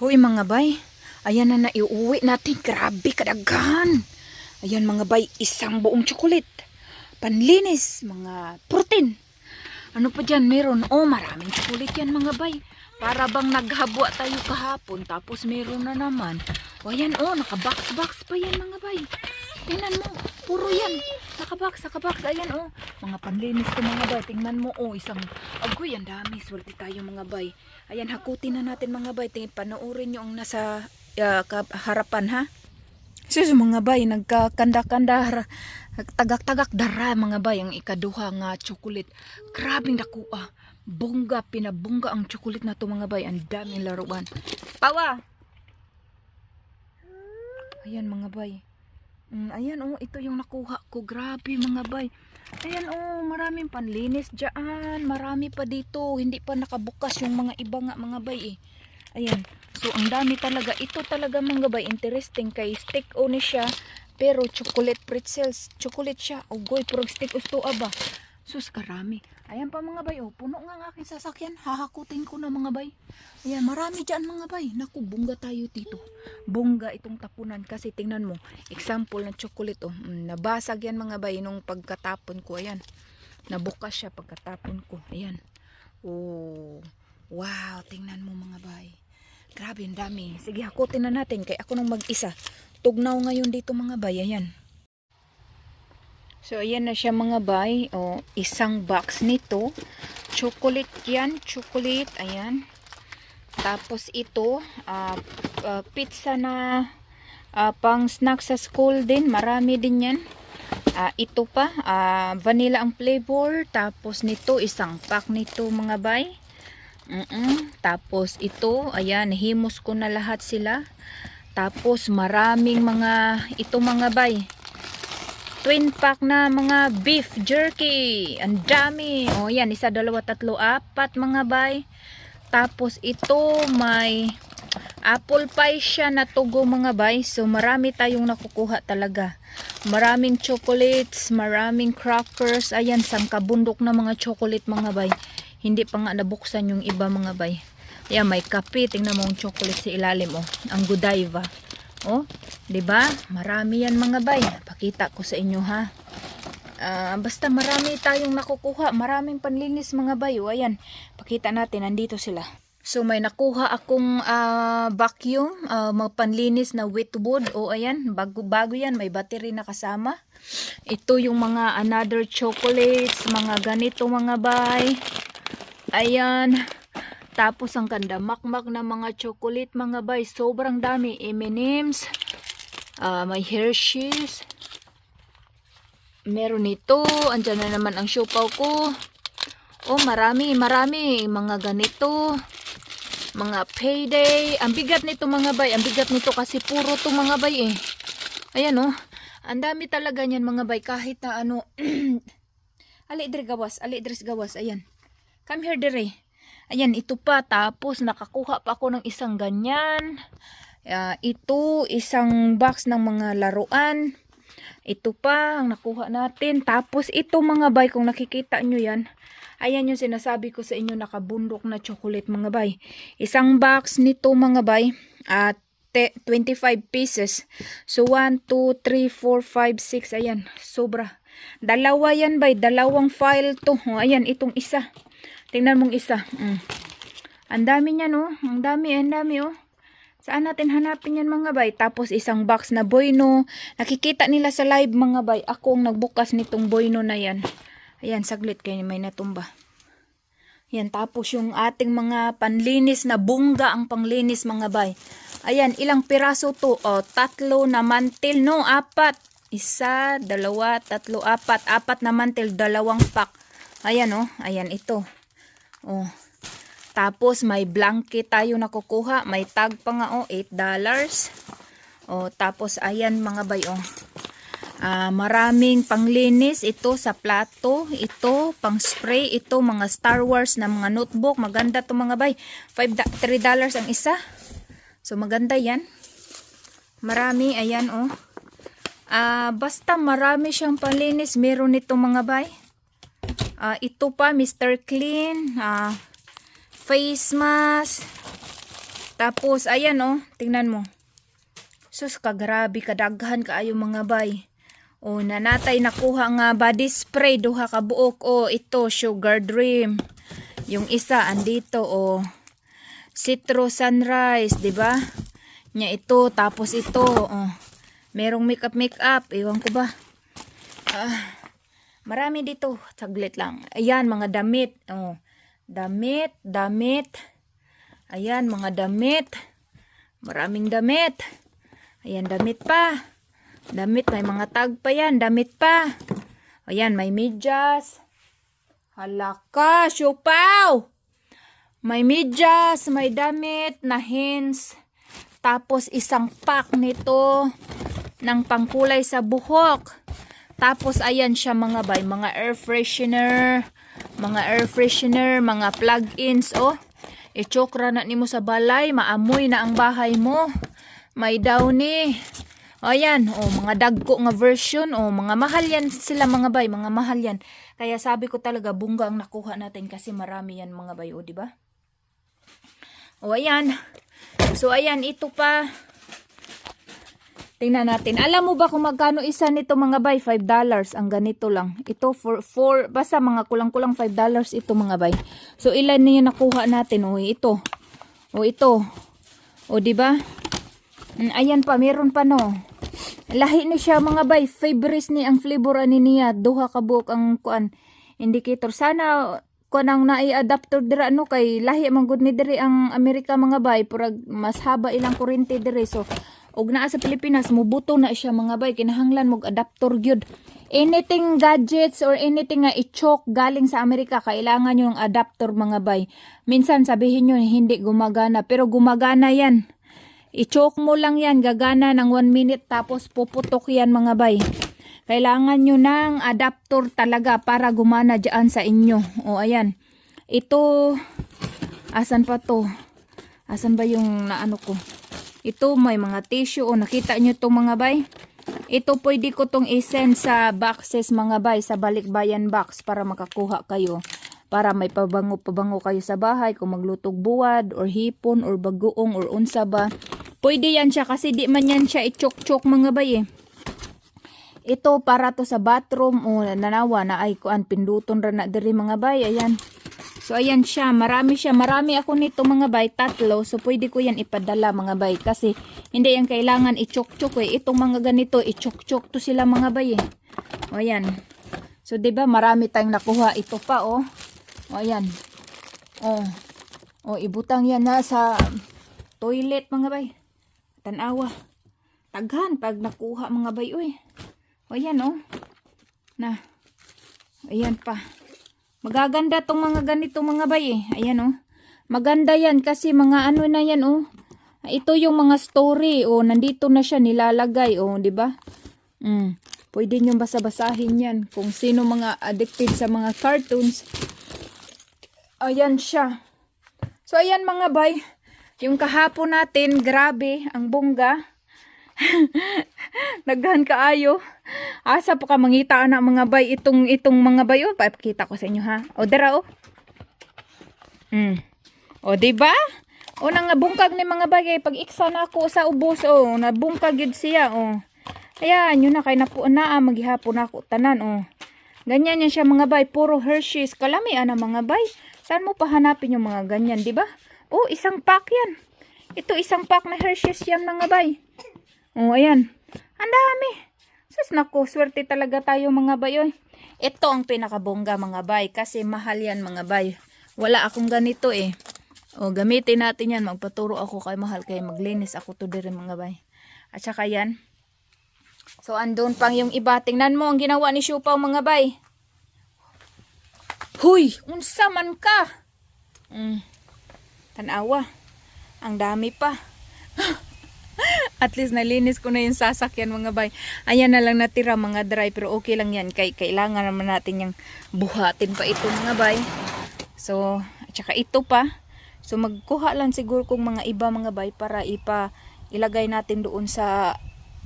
Hoy mga bay, ayan na naiuwi natin. Grabe kadaghan. Ayan mga bay, isang buong tsokolit. Panlinis, mga protein. Ano pa dyan meron? Oh, maraming tsokolit yan mga bay. Para bang naghabwa tayo kahapon tapos meron na naman. O ayan oh, nakabox-box pa yan mga bay. Tingnan mo, puro yan. Nakabox, nakabox. Ayan oh, mga panlinis ko mga bay. Tingnan mo oh, isang, agoy, ang dami. Swerte tayo mga bay. Ayan, hakutin na natin mga bay. Tingin, panoorin nyo ang nasa kap- harapan ha. Sus mga bay, nagkakanda-kanda, tagak-tagak dara mga bay, ang ikaduha nga chocolate. Grabing nakuha. Bongga, pinabongga ang chocolate na to mga bay. Ang daming laruan. Pawa! Ayan mga bay. Mm, ayan oh, ito yung nakuha ko. Grabe mga bay. Ayan oh, maraming panlinis dyan. Marami pa dito. Hindi pa nakabukas yung mga iba nga mga bay eh. Ayan. So, ang dami talaga. Ito talaga mga bay. Interesting kay stick o ni siya. Pero chocolate pretzels. Chocolate siya. Ugoy, pero stick usto aba. Sus, karami. Ayan pa mga bay. Oh, puno nga ang aking sasakyan. Hahakutin ko na mga bay. Ayan, marami dyan mga bay. Naku, bungga tayo dito. Bungga itong tapunan. Kasi tingnan mo. Example ng chocolate. Oh. Mm, nabasag yan mga bay nung pagkatapon ko. Ayan. Nabukas siya pagkatapon ko. Ayan. Oh. Wow, tingnan mo mga bay. Grabe, ang dami. Sige, hakutin na natin. Kaya ako nang mag-isa. Tugnaw ngayon dito mga bay. Ayan. So, ayan na siya mga bay. O, isang box nito. Chocolate yan. Chocolate. Ayan. Tapos ito, ah, ah, pizza na ah, pang snack sa school din. Marami din yan. Ah, ito pa, ah, vanilla ang flavor. Tapos nito, isang pack nito mga bay. Mm-mm. Tapos ito, ayan, himos ko na lahat sila. Tapos maraming mga, ito mga bay. Twin pack na mga beef jerky. Ang dami. O yan, isa, dalawa, tatlo, apat mga bay. Tapos ito may apple pie siya na tugo mga bay. So marami tayong nakukuha talaga. Maraming chocolates, maraming crackers. Ayan, sangkabundok na mga chocolate mga bay. Hindi pa nga nabuksan yung iba mga bay. Ayan, may kape. Tingnan mo ang chocolate sa ilalim. Oh. Ang Godiva. Oh, 'di ba? Marami 'yan mga bay. Pakita ko sa inyo ha. Ah, basta marami tayong nakukuha, maraming panlinis mga bay. O, ayan, pakita natin nandito sila. So may nakuha akong ah, vacuum, ah, mga panlinis na Whitwood. O ayan, bago bago 'yan, may battery na kasama. Ito yung mga another chocolates, mga ganito mga bay. Ayan. Tapos ang kanda makmak na mga chocolate mga bay. Sobrang dami. M&M's. ah, may Hershey's. Meron ito. Andyan na naman ang siopaw ko. Oh, marami, marami. Mga ganito. Mga payday. Ang bigat nito mga bay. Ang bigat nito kasi puro to mga bay eh. Ayan oh. Ang dami talaga niyan mga bay. Kahit na ano. ali dre gawas. Ali dres gawas. Ayan. Come here dre. Ayan, ito pa. Tapos, nakakuha pa ako ng isang ganyan. Ah, ito, isang box ng mga laruan. Ito pa, ang nakuha natin. Tapos, ito mga bay, kung nakikita nyo yan, ayan yung sinasabi ko sa inyo, nakabundok na chocolate mga bay. Isang box nito mga bay, at 25 pieces. So, 1, 2, 3, 4, 5, 6, ayan, sobra. Dalawa yan bay, dalawang file to. O, ayan, itong isa. Tingnan mong isa. Mm. Ang dami niyan, oh. Ang dami, ang dami, oh. Saan natin hanapin yan mga bay? Tapos isang box na boyno. Nakikita nila sa live mga bay. Ako ang nagbukas nitong boyno na yan. Ayan, saglit kayo may natumba. Yan, tapos yung ating mga panlinis na bungga ang panglinis mga bay. Ayan, ilang piraso to? O, tatlo na mantil, no? Apat. Isa, dalawa, tatlo, apat. Apat na mantil, dalawang pack. Ayan, oh. Ayan, ito. Oh. Tapos may blanket tayo nakukuha, may tag pa nga oh, 8 dollars. Oh, tapos ayan mga bay oh. Ah, maraming panglinis ito sa plato, ito pang spray, ito mga Star Wars na mga notebook, maganda to mga bay. 5 3 dollars ang isa. So maganda 'yan. Marami ayan oh. Ah, basta marami siyang panlinis, meron nito mga bay. Ah, ito pa Mr. Clean, ah face mask. Tapos, ayan oh, tingnan mo. Sus, kagrabe, kadaghan kaayo mga bay. O, nanatay nakuha nga body spray, duha ka buok. O, ito, sugar dream. Yung isa, andito, o. Citro sunrise, di ba? Nya ito, tapos ito, o. Merong makeup makeup, ewan ko ba. Ah, marami dito, saglit lang. Ayan, mga damit, o. Damit, damit. Ayan, mga damit. Maraming damit. Ayan, damit pa. Damit, may mga tag pa yan. Damit pa. Ayan, may medyas. Halaka, siupaw! May medyas, may damit na hins. Tapos isang pack nito ng pangkulay sa buhok. Tapos ayan siya mga bay, mga air freshener, mga air freshener, mga plug-ins, oh. Ichokra na nimo sa balay, maamoy na ang bahay mo. May downy. O yan, o mga dagko nga version, o mga mahal yan sila mga bay, mga mahal yan. Kaya sabi ko talaga, bungga ang nakuha natin kasi marami yan mga bay, o di ba? O ayan. So ayan, ito pa. Tingnan natin. Alam mo ba kung magkano isa nito mga bay? 5 dollars. Ang ganito lang. Ito for 4, basta mga kulang-kulang 5 dollars ito mga bay. So ilan na yung nakuha natin? O ito. O ito. O di ba? Mm, Ayan pa, meron pa no. Lahi ni siya mga bay. Favorite ni ang flavor ani niya. Duha ka buok ang kuan indicator. Sana kuan ang nai-adapter dira no kay lahi man gud ni diri ang Amerika mga bay purag mas haba ilang kuryente diri so og naa sa Pilipinas mubuto na siya mga bay kinahanglan mog adapter gyud anything gadgets or anything nga i-choke galing sa Amerika kailangan yung adapter mga bay minsan sabihin nyo hindi gumagana pero gumagana yan I-choke mo lang yan, gagana ng 1 minute tapos puputok yan mga bay. Kailangan nyo ng adapter talaga para gumana dyan sa inyo. O ayan. Ito, asan pa to? Asan ba yung naano ko? Ito may mga tissue. O nakita nyo to mga bay? Ito pwede ko tong isend sa boxes mga bay, sa balikbayan box para makakuha kayo. Para may pabango-pabango kayo sa bahay kung maglutog buwad or hipon or bagoong or unsa ba. Pwede yan siya kasi di man yan siya i-chok-chok mga bay eh. Ito para to sa bathroom o nanawa na ay kuan pinduton ra na diri mga bay ayan. So ayan siya, marami siya, marami ako nito mga bay, tatlo. So pwede ko yan ipadala mga bay kasi hindi yan kailangan i-chok-chok eh. Itong mga ganito i-chok-chok to sila mga bay eh. O ayan. So ba marami tayong nakuha ito pa oh. O ayan. Oh. Oh ibutang yan na sa toilet mga bay. Tanawa. Taghan pag nakuha mga bay oy. O ayan oh. Na. Ayan pa. Magaganda tong mga ganito mga bay eh. Ayan oh. Maganda yan kasi mga ano na yan oh. Ito yung mga story oh. Nandito na siya nilalagay oh. ba? Mm. Pwede nyo basa-basahin yan. Kung sino mga addicted sa mga cartoons. Ayan siya. So ayan mga bay. Yung kahapon natin, grabe, ang bongga. Naghan kaayo. Asa po ka mangita na mga bay itong itong mga bay oh, papakita ko sa inyo ha. O dara oh. Mm. O di ba? O nang nabungkag ni mga bay kay pag iksa na ako sa ubos oh, nabungkag yun siya oh. Ayan, yun na kay na ah, maghihapon ako tanan oh. Ganyan yan siya mga bay, puro Hershey's. Kalami ana mga bay. Saan mo pahanapin yung mga ganyan, di ba? Oh, isang pack yan. Ito isang pack na Hershey's yan mga bay. Oh, ayan. Ang dami. Sus, naku, swerte talaga tayo mga bay. Oy. Ito ang pinakabongga mga bay kasi mahal yan mga bay. Wala akong ganito eh. O, gamitin natin yan. Magpaturo ako kay mahal kay maglinis ako to dire mga bay. At saka yan. So, andun pang yung iba. Tingnan mo ang ginawa ni Shupaw mga bay. Huy! Unsa man ka? Mm. Tanawa. Ang dami pa. At least nalinis ko na yung sasakyan mga bay. Ayan na lang natira mga dry pero okay lang yan. Kay, kailangan naman natin yung buhatin pa ito mga bay. So, at saka ito pa. So magkuha lang siguro kung mga iba mga bay para ipa ilagay natin doon sa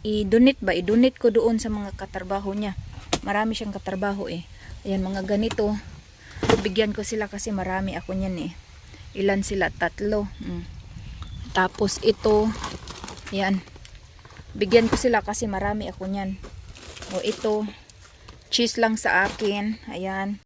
i-donate ba? I-donate ko doon sa mga katrabaho niya. Marami siyang katrabaho eh. Ayan mga ganito. Bigyan ko sila kasi marami ako niyan eh. Ilan sila? Tatlo. Mm. Tapos ito, yan. Bigyan ko sila kasi marami ako niyan. O ito, cheese lang sa akin. Ayan.